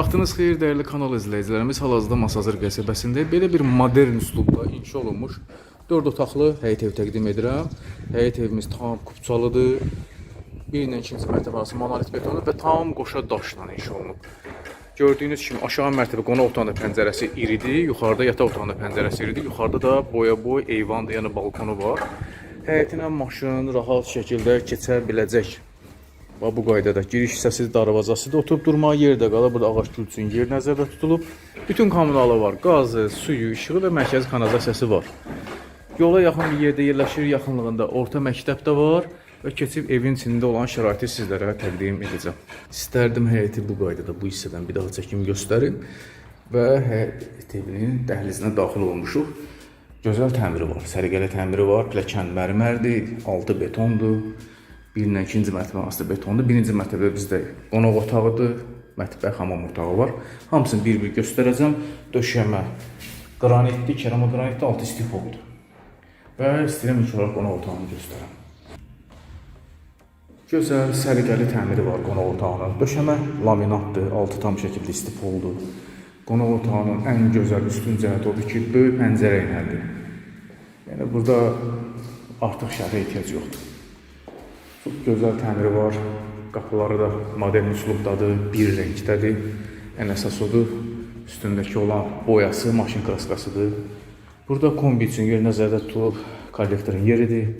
Vaxtınız xeyir dəyərli kanal izləyicilərimiz. Hal-hazırda Masazır qəsəbəsində belə bir modern üslubda inşa olunmuş 4 otaqlı həyət ev təqdim edirəm. Həyət evimiz tam kupçalıdır. Bir ilə ikinci mərtəbə arası monolit betonlu və tam qoşa daşla inşa olunub. Gördüyünüz kimi aşağı mərtəbə qonaq otağında pəncərəsi iridir, yuxarıda yataq otağında pəncərəsi iridir, yuxarıda da boya-boy eyvandır, yəni balkonu var. Həyətinə maşın rahat şəkildə keçə biləcək. Və bu qaydada giriş hissəsi darvazası da oturub durmağa yer də qalır. Burada ağac üçün yer nəzərdə tutulub. Bütün kommunalı var. Qazı, suyu, işığı və mərkəzi kanalizasiyası var. Yola yaxın bir yerdə yerləşir, yaxınlığında orta məktəb də var və keçib evin içində olan şəraiti sizlərə təqdim edəcəm. İstərdim həyəti bu qaydada bu hissədən bir daha çəkim göstərim və həyət evinin dəhlizinə daxil olmuşuq. Gözəl təmiri var, səliqəli təmiri var, pilləkən mərmərdir, altı betondur. Birinlə ikinci mərtəbə arası betondur. Birinci mərtəbədə bizdə qonaq otağıdır, mətbəx, hamam otağı var. Hamısını bir-bir göstərəcəm. Döşəmə qranitli, keramogranitli, altı stifoldur. Və istəyirəm ilk olaraq qonaq otağını göstərəm. Gözəl, səliqəli təmiri var qonaq otağının. Döşəmə laminatdır, altı tam şəkildə istifoldur. Qonaq otağının ən gözəl üstün cəhəti odur ki, böyük pəncərə iləndir. Yəni burada artıq şərhə ehtiyac yoxdur. Çox gözəl təmiri var. Qapıları da modern üslubdadır, bir rəngdədir. Ən əsas odur, üstündəki olan boyası maşın kraskasıdır. Burada kombi üçün yer nəzərdə tutulub, kollektorun yeridir.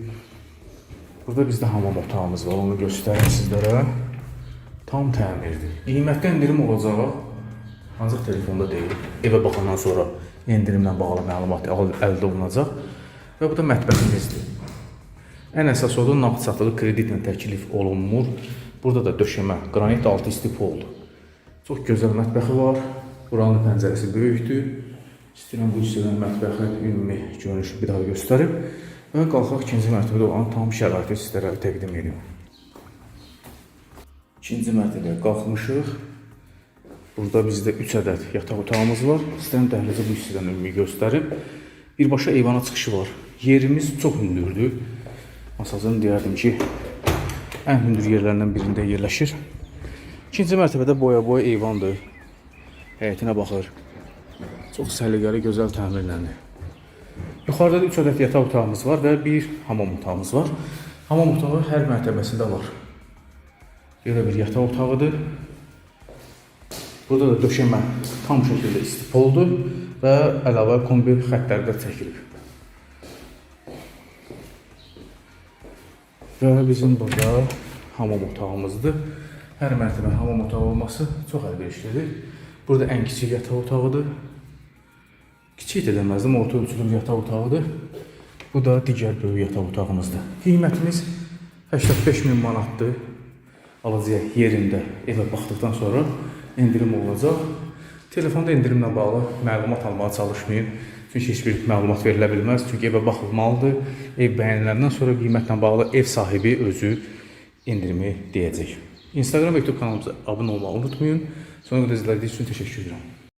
Burada bizdə hamam otağımız var, onu göstərim sizlərə. Tam təmirdir. Qiymətdə endirim olacaq. Ancaq telefonda deyil. Evə baxandan sonra endirimlə bağlı məlumat əl- əldə olunacaq. Və bu da mətbəximizdir. Ən əsas odur, nağd satılıq kreditlə təklif olunmur. Burada da döşəmə, qranit altı istipoldur. Çox gözəl mətbəxi var. Buranın pəncərəsi böyükdür. İstəyirəm bu hissədən mətbəxin ümumi görünüşü bir daha göstərib və qalxaq ikinci mərtəbədə olan tam şəraiti sizlərə təqdim edim. İkinci mərtəbəyə qalxmışıq. Burada bizdə 3 ədəd yataq otağımız var. İstəyirəm dəhlizi bu hissədən ümumi göstərim. Birbaşa eyvana çıxışı var. Yerimiz çox hündürdür. Masazın deyərdim ki, ən hündür yerlərindən birində yerləşir. İkinci mərtəbədə boya-boya eyvandır. Həyətinə baxır. Çox səliqəli, gözəl təmirlənir. Yuxarıda da 3 ədəd yataq otağımız var və bir hamam otağımız var. Hamam otağı hər mərtəbəsində var. Belə bir yataq otağıdır. Burada da döşəmə tam şəkildə istipoldur və əlavə kombi xəttləri də çəkilib. Və bizim burada hamam otağımızdır. Hər mərtəbə hamam otağı olması çox əlverişlidir. Burada ən kiçik yataq otağıdır. Kiçik də orta ölçülü bir yataq otağıdır. Bu da digər böyük yataq otağımızdır. Qiymətimiz 85 min manatdır. Alacağıq yerində evə baxdıqdan sonra endirim olacaq. Telefonda endirimlə bağlı məlumat almağa çalışmayın. Çünki heç bir məlumat verilə bilməz. Çünki evə baxılmalıdır. Ev bəyəniləndən sonra qiymətlə bağlı ev sahibi özü endirimi deyəcək. Instagram və YouTube kanalımıza abunə olmağı unutmayın. Sonra qədər izlədiyiniz üçün təşəkkür edirəm.